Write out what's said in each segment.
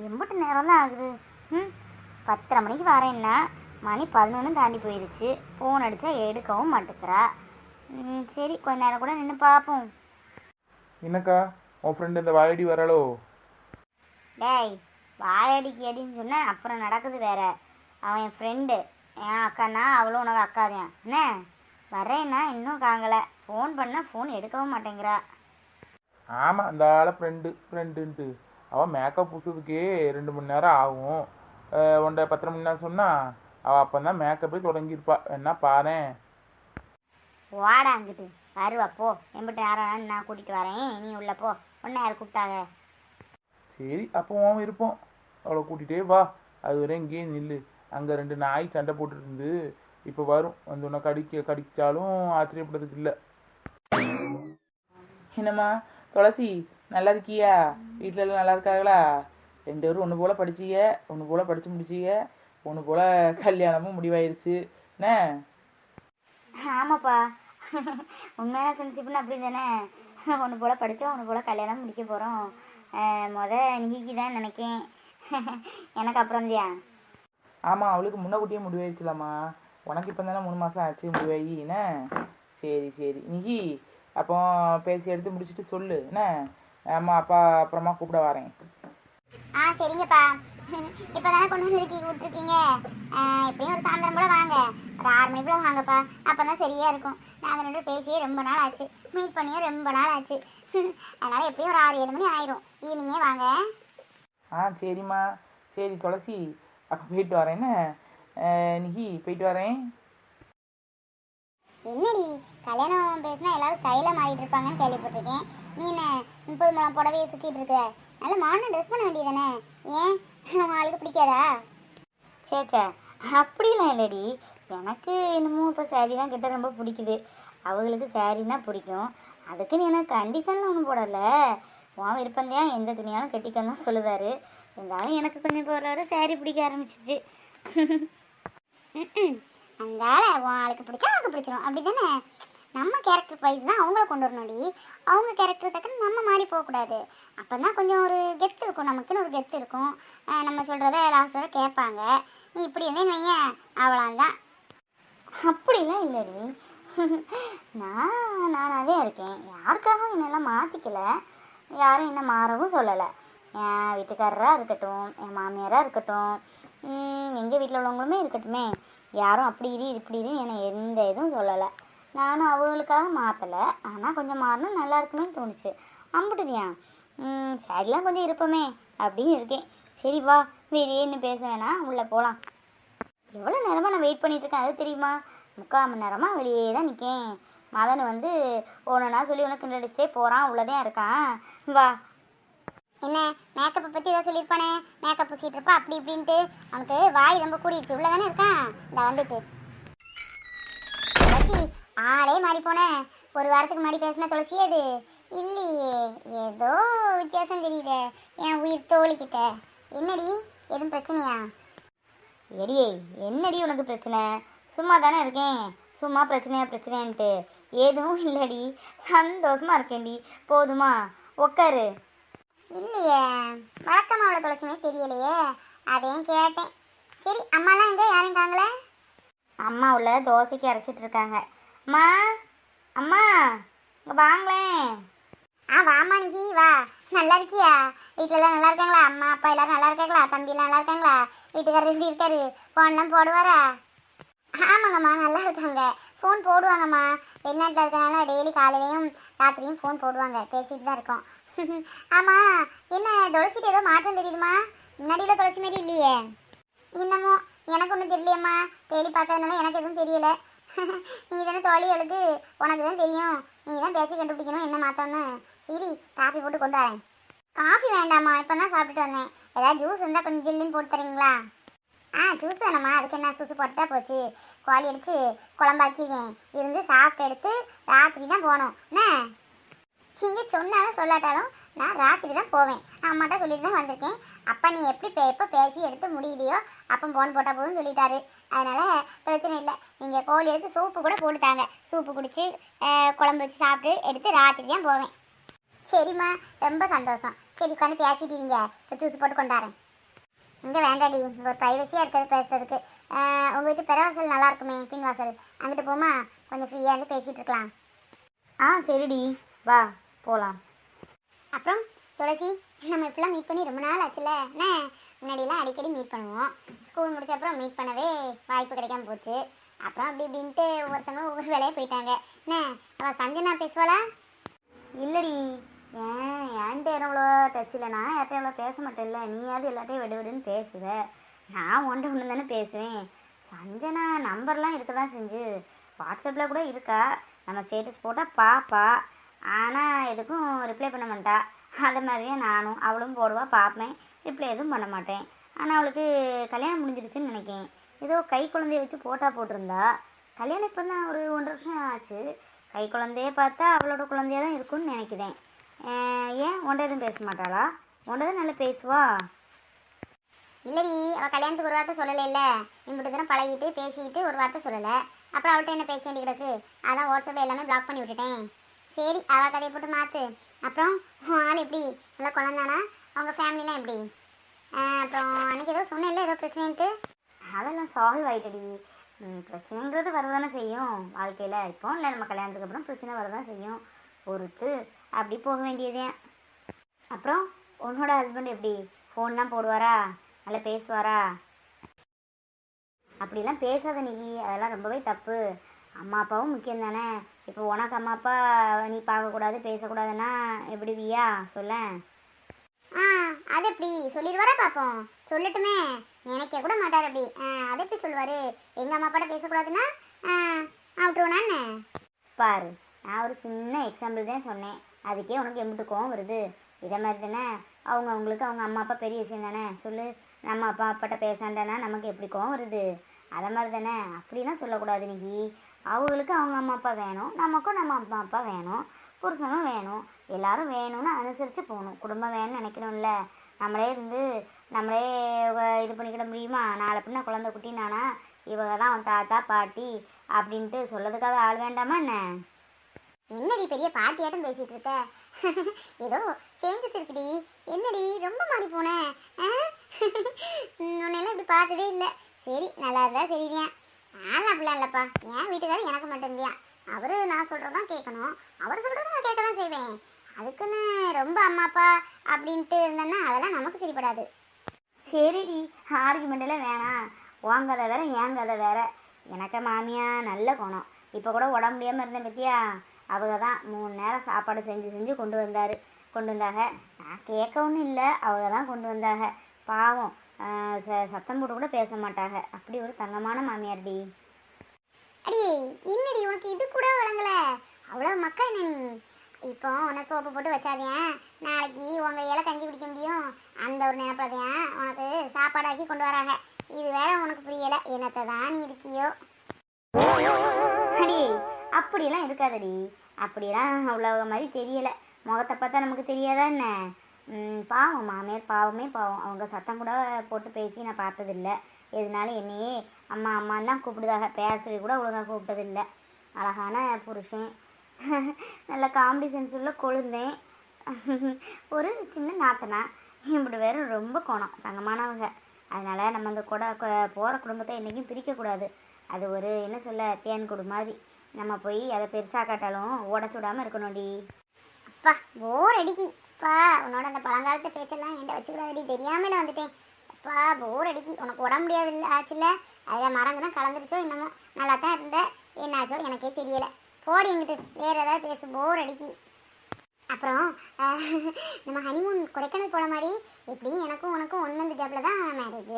எம்பிட்டு நேரம் தான் ஆகுது. ம் பத்தரை மணிக்கு வரேன்னா மணி பதினொன்று தாண்டி போயிருச்சு. ஃபோன் அடித்தா எடுக்கவும் மாட்டேங்கிறா. ம், சரி கொஞ்ச நேரம் கூட நின்று பார்ப்போம் என்னக்கா உன் ஃப்ரெண்டு இந்த வாயடி வராளோ? டேய் வாயடிக்கு அடின்னு சொன்னால் அப்புறம் நடக்குது வேற. அவன் என் ஃப்ரெண்டு என் அக்கானா அவளும் உனக்கு அக்காதான். என்ன? வரேன்னா இன்னும் காங்கலை. ஃபோன் பண்ணால் ஃபோன் எடுக்கவும் மாட்டேங்கிறா. ஆமாம் அந்த ஆளை ஃப்ரெண்டு ஃப்ரெண்டுன்ட்டு அவள் மேக்கப் பூசுறதுக்கே ரெண்டு மணி நேரம் ஆகும். உன்ட பத்தரை மணி நேரம் சொன்னா அவள் அப்போ தான் மேக்கப்பே தொடங்கியிருப்பா. என்ன பாரேன் வாடா அங்கிட்டு வருவா போ. எம்பிட்டு நேரம் நான் கூட்டிகிட்டு வரேன். நீ உள்ள போ. ஒன்று யார் கூப்பிட்டாங்க? சரி அப்போ உன் இருப்போம் அவளை கூட்டிகிட்டே வா. அது வரை இங்கேயே நில்லு. அங்கே ரெண்டு நாய் சண்டை போட்டுட்டு இருந்து இப்போ வரும். வந்து உன்னை கடிக்க கடிச்சாலும் ஆச்சரியப்படுறதுக்கு இல்லை. என்னம்மா துளசி நல்லா இருக்கியா? வீட்டில எல்லாம் நல்லா இருக்காங்களா? ரெண்டு பேரும் ஒன்று போல் படிச்சீங்க ஒன்று போல் படித்து முடிச்சீங்க. ஒன்று போல் கல்யாணமும் முடிவாயிருச்சு. என்ன? ஆமாப்பா. உண்மையான ஃப்ரெண்ட்ஷிப்னு அப்படி தானே? ஒன்று போல் படித்தோம் ஒன்று போல் கல்யாணம் முடிக்க போகிறோம் முத நிகிக்கு தான் நினைக்கேன். எனக்கு அப்புறம் தியா ஆமாம் அவளுக்கு முன்னக்கூட்டியே முடிவாயிடுச்சுலாம்மா உனக்கு இப்போ தானே மூணு மாதம் ஆச்சு முடிவாகி. என்ன? சரி சரி. நிகி அப்போ பேசி எடுத்து முடிச்சுட்டு சொல்லு. என்ன? அம்மா அப்பா அப்புறமா கூப்பிட வரேன். ஆ சரிங்கப்பா. இப்போ தானே கொண்டு வந்து இருக்கீங்க விட்டுருக்கீங்க? எப்படியும் ஒரு சாயந்தரம் போல வாங்க. ஒரு ஆறு மணி போல வாங்கப்பா. அப்போ தான் சரியாக இருக்கும் நாங்கள் ரெண்டு பேசியே ரொம்ப நாள் ஆச்சு. மீட் பண்ணியும் ரொம்ப நாள் ஆச்சு. அதனால் எப்படியும் ஒரு ஆறு ஏழு மணி ஆயிரும். ஈவினிங்கே வாங்க. ஆ சரிம்மா. சரி துளசி அப்போ போயிட்டு வரேன். என்ன? அஹ், நிகி போயிட்டு வரேன். என்னடி? கல்யாணம் பேசினா எல்லாரும் ஸ்டைலாக மாறிட்டு இருப்பாங்கன்னு கேள்விப்பட்டிருக்கேன். நீ முப்பது முழம் புடவையை சுற்றிட்டு இருக்க. நல்ல மாடர்ன் ட்ரெஸ் பண்ண வேண்டியதானே ஏன்? உன் ஆளுக்கு பிடிக்காதா? சே சே அப்படிலாம் இல்லடி. எனக்கு என்னமோ இப்போ சாரி தான் கிட்ட ரொம்ப பிடிக்குது. அவங்களுக்கு சாரின்னா பிடிக்கும். அதுக்குன்னு எனக்கு கண்டிஷன்லாம் ஒன்றும் போடலை. உன் விருப்பந்தான் எந்த துணியாலும் கட்டிக்கன்னு தான் சொல்லுதாரு இருந்தாலும் எனக்கு கொஞ்சம் இப்போ ஒரு சாரி பிடிக்க ஆரம்பிச்சிச்சு. அந்தால உன் ஆளுக்கு பிடிச்சா அவனுக்கு பிடிச்சிடும் அப்படி தானே நம்ம கேரக்டர் வைஸ் தான் அவங்கள கொண்டு வரணும்டி. அவங்க கேரக்டர் தக்கன நம்ம மாறி போகக்கூடாது. அப்போ தான் கொஞ்சம் ஒரு கெத்து இருக்கும். நமக்குன்னு ஒரு கெத்து இருக்கும். நம்ம சொல்கிறத லாஸ்ட் வரை கேட்பாங்க. நீ இப்படி இருந்தேன்னு வையேன். தான் அப்படிலாம் இல்லடி. நான் நானாகவே இருக்கேன். யாருக்காகவும் என்னெல்லாம் மாற்றிக்கல யாரும் என்ன மாறவும் சொல்லலை. என் வீட்டுக்காரராக இருக்கட்டும் என் மாமியாராக இருக்கட்டும் எங்கள் வீட்டில் உள்ளவங்களுமே இருக்கட்டுமே. யாரும் அப்படி இரு இப்படி இரு என்னை எந்த இதுவும் சொல்லலை. நானும் அவங்களுக்காக மாற்றலை ஆனால் கொஞ்சம் மாறினா நல்லா இருக்குமேன்னு தோணுச்சு. அம்புட்டுதியா? சரிலாம் கொஞ்சம் இருப்போமே அப்படின்னு இருக்கேன். சரி வா வெளியே இன்னும் பேச வேணாம். உள்ளே போகலாம் எவ்வளோ நேரமாக நான் வெயிட் பண்ணிகிட்ருக்கேன் அது தெரியுமா? முக்கால் மணி நேரமாக வெளியே தான் நிற்கேன் மதன் வந்து ஒன்றுனா சொல்லி உனக்கு கிண்டடிச்சிட்டே போகிறான் உள்ளதான் இருக்கான். வா. என்ன மேக்கப்பை பற்றி ஏதாவது சொல்லியிருப்பானே? மேக்கப் பூசிட்டு இருப்பா அப்படி இப்படின்ட்டு. அவனுக்கு வாய் ரொம்ப கூடிடுச்சு. உள்ளே தானே இருக்கான்? இந்த வந்துட்டு. ஆளே மாறி போனேன் ஒரு வாரத்துக்கு முன்னாடி பேசின துளசி அது. இல்லையே ஏதோ வித்தியாசம் தெரியுதே. என் உயிர் தோழிக்கிட்ட என்னடி எதுவும் பிரச்சனையா? எடியே என்னடி உனக்கு பிரச்சனை? சும்மா தானே இருக்கேன். சும்மா பிரச்சனையா பிரச்சனைன்ட்டு எதுவும் இல்லடி. சந்தோஷமா இருக்கேன்டி. போதுமா? உக்காரு. இல்லையே வழக்கமாக அவ்வளோ துளசிமே தெரியலையே. அதையும் கேட்டேன். சரி அம்மாலாம் எங்கே? யாரும் இருக்காங்களே அம்மா உள்ள தோசைக்கு அரைச்சிட்டு இருக்காங்க. அம்மா அம்மா இங்கே வாங்களேன் ஆ வாமா நிகி வா. நல்லா இருக்கியா? வீட்டிலலாம் நல்லா இருக்காங்களா? அம்மா அப்பா எல்லாரும் நல்லா இருக்காங்களா? தம்பிலாம் நல்லா இருக்காங்களா? வீட்டுக்காரர் எப்படி இருக்காரு? ஃபோன்லாம் போடுவாரா? ஆமாங்கம்மா நல்லா இருக்காங்க. ஃபோன் போடுவாங்கம்மா. வெளிநாட்டில் இருக்கனால டெய்லி காலையிலையும் ராத்திரியும் ஃபோன் போடுவாங்க. பேசிட்டு தான் இருக்கோம். ஆமாம் என்ன துளசிட்டு ஏதோ மாற்றம் தெரியுதுமா முன்னாடியில் உள்ள துளசி மாதிரி இல்லையே. என்னமோ எனக்கு ஒன்றும் தெரியலையம்மா. டெய்லி பார்க்கறதுனால எனக்கு எதுவும் தெரியலை. நீ தானே தோழி எழுது. உனக்கு தான் தெரியும். நீ தான் பேசி கண்டுபிடிக்கணும் என்ன மாற்றம்னு சரி காஃபி போட்டு கொண்டு வரேன் காஃபி வேண்டாம்மா இப்போ தான் சாப்பிட்டுட்டு வந்தேன். ஏதாவது ஜூஸ் இருந்தால் கொஞ்சம் ஜில்லுன்னு போட்டு தரீங்களா? ஆ ஜூஸ் தானம்மா. அதுக்கு என்ன ஜூஸ் போட்டா போச்சு. கோழி அடிச்சு குழம்பாக்கிருக்கேன். இருந்து சாப்பிட்டு எடுத்து ராத்திரி தான் போகணும். என்ன? நீங்கள் சொன்னாலும் சொல்லாட்டாலும் நான் ராத்திரி தான் போவேன். அம்மாட்ட சொல்லிட்டு தான் வந்திருக்கேன். அப்பா நீ எப்படி பே எப்போ பேசி எடுத்து முடியலையோ அப்போ ஃபோன் போட்டால் போதும் சொல்லிட்டாரு. அதனால் பிரச்சனை இல்லை. நீங்கள் கோழி எடுத்து சூப்பு கூட போட்டுட்டாங்க சூப்பு குடித்து குழம்பு வச்சு சாப்பிட்டு எடுத்து ராத்திரி தான் போவேன். சரிம்மா ரொம்ப சந்தோஷம். சரி உட்காந்து பேசிட்டு நீங்கள் இப்போ ஜூஸ் போட்டு கொண்டாறேன் இங்கே வேண்டாடி. இங்கே ஒரு ப்ரைவசியாக இருக்கிறது பேசுறதுக்கு. உங்கள் வீட்டு பிறவாசல் நல்லா இருக்குமே பின் வாசல் அங்கிட்டு போமா கொஞ்சம் ஃப்ரீயாக இருந்து பேசிகிட்டு இருக்கலாம். ஆ சரிடி. வா போகலாம் அப்புறம் துளசி நம்ம இப்பெல்லாம் மீட் பண்ணி ரொம்ப நாள் ஆச்சுல என்ன? முன்னாடியெல்லாம் அடிக்கடி மீட் பண்ணுவோம். ஸ்கூல் முடிச்ச அப்புறம் மீட் பண்ணவே வாய்ப்பு கிடைக்காம போச்சு. அப்புறம் அப்படி இப்படின்ட்டு ஒவ்வொருத்தவங்க ஒவ்வொரு வேலையாக போயிட்டாங்க. என்ன? அவள் சஞ்சனா பேசுவாளா? இல்லடி. ஏன்? என்கிட்ட எவ்வளோ டச் இல்லை? நான் யார்கிட்ட எவ்வளோ பேச மாட்டேன்ல நீயாவது எல்லாத்தையும் விடு விடுன்னு பேசுவ. நான் ஒன்று ஒன்று தானே பேசுவேன். சஞ்சனா நம்பர்லாம் இருக்க தான் செஞ்சு. வாட்ஸ்அப்பில் கூட இருக்கா. நம்ம ஸ்டேட்டஸ் போட்டால் பாப்பா. ஆனால் எதுக்கும் ரிப்ளை பண்ண மாட்டா. அது மாதிரியே நானும் அவளும் போடுவா பார்ப்பேன் ரிப்ளை எதுவும் பண்ண மாட்டேன். ஆனால் அவளுக்கு கல்யாணம் முடிஞ்சிருச்சுன்னு நினைக்கேன். ஏதோ கை குழந்தைய வச்சு போட்டா போட்டிருந்தா. கல்யாணம் இப்போ தான் ஒரு ஒன்றரை வருஷம் ஆச்சு. கை குழந்தையே பார்த்தா அவளோட குழந்தையாக தான் இருக்கும்னு நினைக்கிறேன். ஏன் ஒன்றை எதுவும் பேச மாட்டாளா? ஒன்றை தான் நல்லா பேசுவா? இல்லடி அவள் கல்யாணத்துக்கு ஒரு வார்த்தை சொல்லலை இல்லை இம்பிட்டு தூரம் பழகிட்டு பேசிக்கிட்டு ஒரு வார்த்தை சொல்லலை. அப்புறம் அவள்கிட்ட என்ன பேச வேண்டி கிடக்கு அதான் வாட்ஸ்அப்பில் எல்லாமே பிளாக் பண்ணி விட்டுட்டேன். சரி அவள் கதையை போட்டு மாற்று அப்புறம் ஆள் எப்படி? நல்லா குழந்தானா? அவங்க ஃபேமிலிலாம் எப்படி? அப்புறம் அன்னைக்கு ஏதோ சொன்னேன்ல ஏதோ பிரச்சனைன்ட்டு. அதெல்லாம் சால்வ் ஆகிட்டடி பிரச்சனைங்கிறது வரதானே செய்யும். வாழ்க்கையில் இப்போ இல்லை நம்ம கல்யாணத்துக்கு அப்புறம் பிரச்சனை வரதான் செய்யும். பொறுத்து அப்படி போக வேண்டியதே. அப்புறம் உன்னோட ஹஸ்பண்ட் எப்படி? ஃபோன்லாம் போடுவாரா? நல்லா பேசுவாரா? அப்படிலாம் பேசாத நீ. அதெல்லாம் ரொம்பவே தப்பு. அம்மா அப்பாவும் முக்கியம் தானே? இப்போ உனக்கு அம்மா அப்பா நீ பார்க்கக்கூடாது பேசக்கூடாதுன்னா எப்படி வியா சொல்லேன் ஆ அது எப்படி? சொல்லிடுவாரா பார்ப்போம் சொல்லட்டுமே. நினைக்க கூட மாட்டார் அப்படி. அதை எப்படி சொல்லுவார்? எங்கள் அம்மா அப்பாட்ட பேசக்கூடாதுன்னா என்ன? பாரு நான் ஒரு சின்ன எக்ஸாம்பிள் தான் சொன்னேன். அதுக்கே உனக்கு எம்பிட்டு கோவம் வருது. இதை மாதிரி தானே? அவங்க அவங்களுக்கு அவங்க அம்மா அப்பா பெரிய விஷயம் தானே? சொல்லு. நம்ம அப்பா அப்பாட்ட பேசாண்டனா நமக்கு எப்படி கோவம் வருது? அதை மாதிரி தானே? அப்படிலாம் சொல்லக்கூடாது நிக்கி அவங்களுக்கு அவங்க அம்மா அப்பா வேணும் நமக்கும் நம்ம அம்மா அப்பா வேணும் புருஷனும் வேணும் எல்லாரும் வேணும்னு அனுசரித்து போகணும். குடும்பம் வேணும்னு நினைக்கணும்ல. நம்மளே இருந்து நம்மளே இது பண்ணிக்கிட முடியுமா? நாளை பின்ன குழந்தை குட்டினானா இவங்க தான் அவன் தாத்தா பாட்டி அப்படின்ட்டு சொல்லதுக்காக ஆள் வேண்டாமா என்ன? என்னடி பெரிய பாட்டியாட்டம் பேசிட்டு இருக்க? ஏதோ சேஞ்சஸ் இருக்குடி. என்னடி ரொம்ப மாறி போனேன் உன்னெல்லாம் இப்படி பார்த்ததே இல்லை. சரி நல்லா இருந்தா சரிதான் நான் அப்படிலாம் இல்லைப்பா. என் வீட்டுக்காரர் எனக்கு மட்டும்தான் அவரு நான் சொல்கிறதான் கேட்கணும். அவர் சொல்கிறத நான் கேட்க தான் செய்வேன். அதுக்குன்னு ரொம்ப அம்மா அப்பா அப்படின்ட்டு இருந்தேன்னா அதெல்லாம் நமக்கு சரிப்படாது சரிடி. ஆர்குமெண்ட் எல்லாம் வேணாம். உன் கதை வேற என் கதை வேற. எனக்கு மாமியா நல்ல குணம். இப்போ கூட உடம்பு முடியாமல் இருந்தேன் பத்தியா? அவங்க தான் மூணு நேரம் சாப்பாடு செஞ்சு செஞ்சு கொண்டு வந்தார். கொண்டு வந்தாங்க. நான் கேட்க ஒன்றும் இல்லை. அவங்க தான் கொண்டு வந்தாங்க. பாவம். ச சத்தம் போட்டு கூட பேச மாட்டாங்க. அப்படி ஒரு தங்கமான மாமியார்டி அடி என்னடி உனக்கு இது கூட வழங்கல அவ்வளோ மக்கா என்ன நீ? இப்போ உன்னை சோப்பு போட்டு வச்சாதேன் நாளைக்கு உங்க இலை கஞ்சி குடிக்க முடியும். அந்த ஒரு நினைப்பதையன் உனக்கு சாப்பாடாக்கி கொண்டு வராங்க. இது வேற உனக்கு புரியல. என்னத்தை தான் நீ இருக்கியோ? அடி அப்படியெல்லாம் இருக்காதடி. அப்படியெல்லாம் அவ்வளோ மாதிரி தெரியலை. முகத்தை பார்த்தா நமக்கு தெரியாதா என்ன? பாவம் மாமியார் பாவமே பாவம். அவங்க சத்தம் கூட போட்டு பேசி நான் பார்த்ததில்ல. எதுனாலும் என்னையே அம்மா அம்மான்னு தான் கூப்பிடுதாக பேர் சொல்லி கூட ஒழுங்காக கூப்பிட்டதில்ல. அழகான புருஷன். நல்ல காமெடி சென்ஸ் உள்ள கொழுந்தேன் ஒரு சின்ன நாத்தனா. இப்படி வேறு ரொம்ப குணம். தங்கமானவங்க. அதனால் நம்ம அந்த கூட போகிற குடும்பத்தை என்றைக்கும் பிரிக்கக்கூடாது அது ஒரு என்ன சொல்ல தேன் குடு மாதிரி. நம்ம போய் அதை பெருசாக காட்டாலும் ஓட விடாமல் இருக்கணும்டி. அப்பா போர் அடிக்கி. அப்பா உன்னோட அந்த பழங்காலத்து பேச்செல்லாம் என்கிட்ட வச்சுக்கூடாதடி. தெரியாமல் வந்துட்டேன். அப்பா போர் அடிக்கி. உனக்கு உடம்பு முடியாது இல்லை ஆச்சுல அதில் மறந்துனா கலந்துருச்சோ என்னமோ. நல்லா தான் இருந்த என்னாச்சோ எனக்கே தெரியலை. போடி எங்கிட்டு வேற ஏதாவது பேசு. போர் அடிக்கி. அப்புறம் நம்ம ஹனிமூன் கொடைக்கானல் போன மாதிரி எப்படி எனக்கும் உனக்கும் ஒன் மந்த் கேப்பில் தான் மேரேஜ்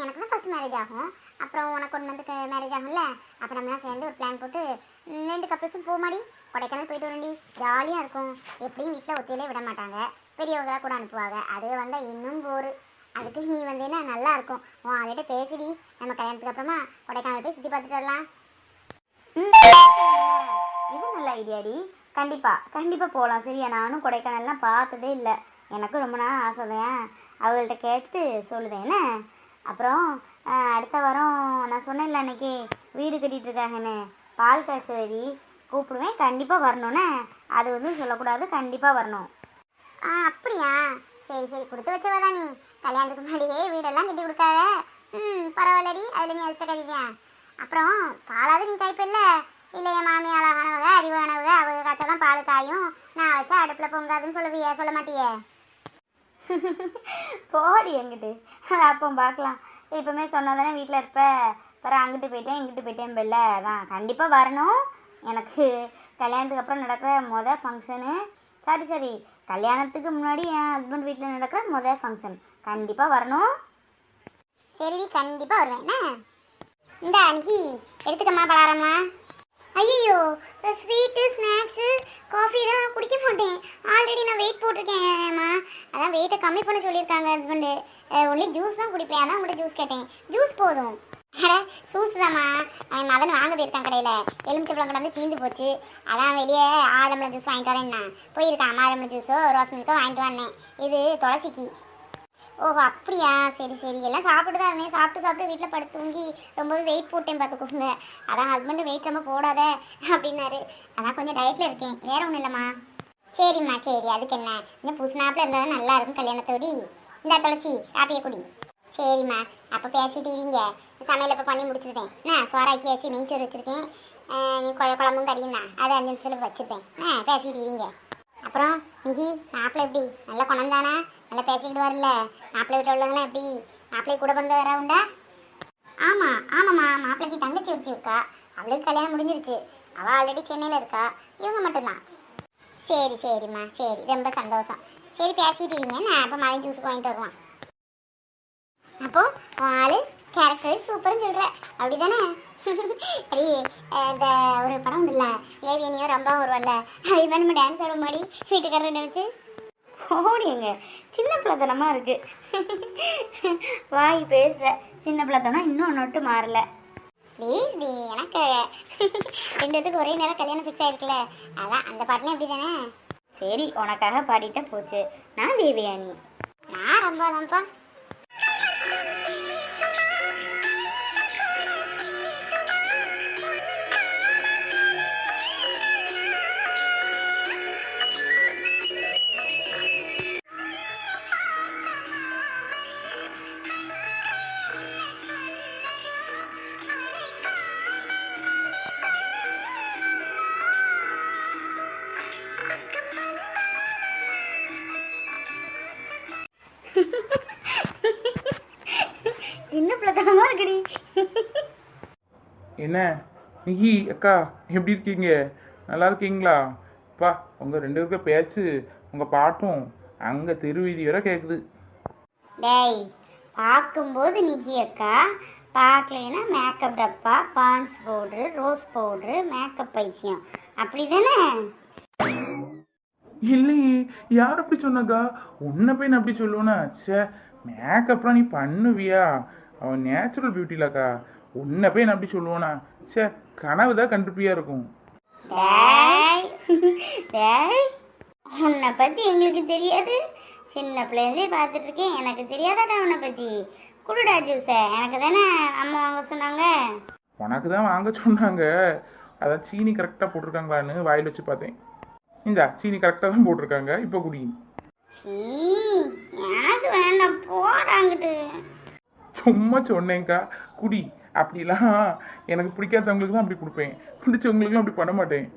எனக்கு தான் ஃபஸ்ட் மேரேஜ் ஆகும். அப்புறம் உனக்கு ஒன் மந்த்துக்கு மேரேஜ் ஆகும்ல? அப்போ நம்மளாம் சேர்ந்து ஒரு பிளான் போட்டு ரெண்டு கப்பல்ஸும் போக மாடி கொடைக்கானல் போயிட்டு வரண்டி ஜாலியாக இருக்கும். எப்படியும் வீட்டில் ஒத்தையிலே விட மாட்டாங்க. பெரியவங்களாக கூட அனுப்புவாங்க. அது வந்தால் இன்னும் போரு அதுக்கு நீ வந்தேன்னா நல்லா இருக்கும். உன் ஆள்கிட்ட பேசிடி. நம்ம கல்யாணத்துக்கு அப்புறமா கொடைக்கானல் போய் சுற்றி பார்த்துட்டு வரலாம். இது நல்ல ஐடியாடி கண்டிப்பாக கண்டிப்பாக போகலாம் சரியா? நானும் கொடைக்கானல்லாம் பார்த்ததே இல்லை. எனக்கும் ரொம்ப நாள் ஆசை தான் அவங்கள்ட்ட கேட்டு சொல்லுதேன் என்ன? அப்புறம் அடுத்த வாரம் நான் சொன்னேன்ல அன்னைக்கு வீடு கட்டிகிட்ருக்காங்கன்னு பால் காசேரி கூப்பிடுவேன் கண்டிப்பாக வரணும்னே. அது வந்து சொல்லக்கூடாது கண்டிப்பாக வரணும். ஆ அப்படியா? சரி சரி கொடுத்து வச்சவதா நீ. கல்யாணத்துக்கு முன்னாடியே வீடெல்லாம் கட்டி கொடுக்காத. ம் பரவாயில்லடி அதில் நீ அதிர்ஷ்ட கட்டிட்டியா அப்புறம் பாலாவது நீ காய்ப்பில்ல. இல்லை என் மாமி அழகானவங்க அறிவானவங்க அவங்க காய்ச்சலாம் பால் காயும். நான் வச்சா அடுப்பில் பொங்காதுன்னு சொல்லுவியா சொல்ல மாட்டியே. போடி எங்கிட்டு. அப்போ பார்க்கலாம். இப்போமே சொன்னாதானே வீட்டில் இருப்ப. அப்புறம் அங்கிட்டு போயிட்டேன் இங்கிட்டு போயிட்டேன் பெல்ல. அதான் கண்டிப்பாக வரணும். எனக்கு கல்யாணத்துக்கு அப்புறம் நடக்கிற மொதல் ஃபங்க்ஷனு சரி சரி. கல்யாணத்துக்கு முன்னாடி என் ஹஸ்பண்ட் வீட்டில் நடக்கிற மொதல் ஃபங்க்ஷன் கண்டிப்பாக வரணும். சரி கண்டிப்பாக வருவேன். என்ன? இந்த அன்னைக்கு எடுத்துக்கம்மா பலாரம்மா ஐயோ ஸ்வீட்டு ஸ்நாக்ஸு காஃபி இதெல்லாம் குடிக்க மாட்டேன். ஆல்ரெடி நான் வெயிட் போட்டிருக்கேன்மா அதான் வெயிட்டை கம்மி பண்ண சொல்லியிருக்காங்க ஹஸ்பண்டு ஒன்லி ஜூஸ் தான் குடிப்பேன். அதான் உங்கள்கிட்ட ஜூஸ் கேட்டேன். ஜூஸ் போதும். அட ஜூஸ் தாம்மா. என் மதன் வாங்க போயிருக்கான் கடையில். எலுமிச்சப்பழம் கொண்டாந்து தீந்து போச்சு. அதான் வெளியே ஆலம்பழம் ஜூஸ் வாங்கிட்டு வரேன்னா. போயிருக்கான் மாதம்பழம் ஜூஸோ ரோஸ் மில்க்கோ வாங்கிட்டு வந்தேன். இது துளசிக்கு. ஓஹோ அப்படியா? சரி சரி. எல்லாம் சாப்பிட்டு தான் இருந்தேன். சாப்பிட்டு சாப்பிட்டு வீட்டில் படுத்து தூங்கி ரொம்பவே வெயிட் போட்டேன் பார்த்துக்கோங்க. அதான் ஹஸ்பண்டு வெயிட் ரொம்ப போடாத அப்படின்னாரு. அதான் கொஞ்சம் டயட்டில் இருக்கேன். வேற ஒன்றும் இல்லைம்மா. சரிம்மா சரி. அதுக்கு என்ன? இன்னும் புதுசுனாப்பில் இருந்தால் தான் நல்லா இருக்கும் கல்யாணத்தோடி இந்த துளசி காப்பியை குடி. சரிம்மா. அப்போ பேசிட்டு இருங்க. சமையல் இப்போ பண்ணி முடிச்சிருக்கேன் நான் சோறாக்கியாச்சு நெய்ச்சோறு வச்சுருக்கேன். நீ குழ குழம்பும் கறியும் தான். அதை அஞ்சு நிமிஷத்தில் வச்சுருக்கேன் ஆ பேசிட்டு இருங்க. அப்புறம் நிகி மாப்பிள்ளை எப்படி? நல்லா குணந்தானா நல்லா பேசிக்கிட்டு வரல மாப்பிள்ளை வீட்டில் உள்ளவங்களாம் எப்படி? மாப்பிள்ளை கூட பிறந்த வேற உண்டா? ஆமாம் ஆமாம்மா. மாப்பிள்ளைக்கு தங்கச்சி வச்சு இருக்கா. அவளுக்கு கல்யாணம் முடிஞ்சிருச்சு. அவள் ஆல்ரெடி சென்னையில் இருக்கா. இவங்க மட்டும்தான். சரி சரிம்மா. சரி ரொம்ப சந்தோஷம். சரி பேசிட்டு இருங்க. நான் அப்போ மழை ஜூஸ் வாங்கிட்டு வருவான். அப்போ ஆள் கேரக்டர் சூப்பர்னு அப்படி தானே சரி இந்த ஒரு படம் இல்லை ஏவியனியோ ரொம்ப வருவல்ல அது மாதிரி நம்ம டான்ஸ் ஆடும் மாதிரி வீட்டுக்காரர் நினச்சி? ஓடிங்க. சின்ன பிள்ளைத்தனமாக இருக்குது வாய் பேசுகிற சின்ன பிள்ளைத்தனம் இன்னும் நொட்டு மாறல. ப்ளீஸ் டி எனக்கு ரெண்டு பேத்துக்கு ஒரே நேரம் கல்யாணம் ஃபிக்ஸ் ஆயிருக்குல்ல. அதான் அந்த பாட்டுலாம் எப்படி தானே சரி உனக்காக பாடிட்ட போச்சு. நான் தேவயானி. நான் ரொம்ப தான்ப்பா. என்ன? நிகி அக்கா எப்படி இருக்கீங்க? நல்லா இருக்கீங்களா? பா உங்கள் ரெண்டு பேருக்க பேச்சு உங்கள் பாட்டும் அங்கே தெருவீதி வரை கேட்குது டேய் பார்க்கும்போது நிகி அக்கா. பார்க்கலைன்னா மேக்கப் டப்பா Pond's powder rose powder makeup பைத்தியம். அப்படி தானே இல்லையே யார் அப்படி சொன்னாக்கா? உன்னை போய் நான் அப்படி சொல்லுவேனா? ச்சே மேக்கப்லாம் நீ பண்ணுவியா? அவன் நேச்சுரல் பியூட்டிலக்கா உன்னை போய் அப்படி சொல்லுவேனா? ச்சே கனவு தான் கண்டிப்பியாக இருக்கும். உன்னை பற்றி எங்களுக்கு தெரியாது. சின்ன பிள்ளைலேருந்தே பார்த்துட்டு இருக்கேன் எனக்கு தெரியாதாடா உன்னை பற்றி குடுடா ஜூஸை. எனக்கு தானே அம்மா வாங்க சொன்னாங்க. உனக்கு தான் வாங்க சொன்னாங்க. அதான் சீனி கரெக்டாக போட்டிருக்காங்களான்னு வாயில் வச்சு பார்த்தேன். இந்தா சீனி கரெக்டாக தான் போட்டிருக்காங்க. இப்போ குடி. சீ எனக்கு வேண்டாம் போடாங்கிட்டு சும்மா சொன்னேங்க்கா குடி. அப்படிலாம் எனக்கு பிடிக்காதவங்களுக்கு தான் அப்படி கொடுப்பேன். பிடிச்சவங்களுக்குலாம் அப்படி பண்ண மாட்டேன்.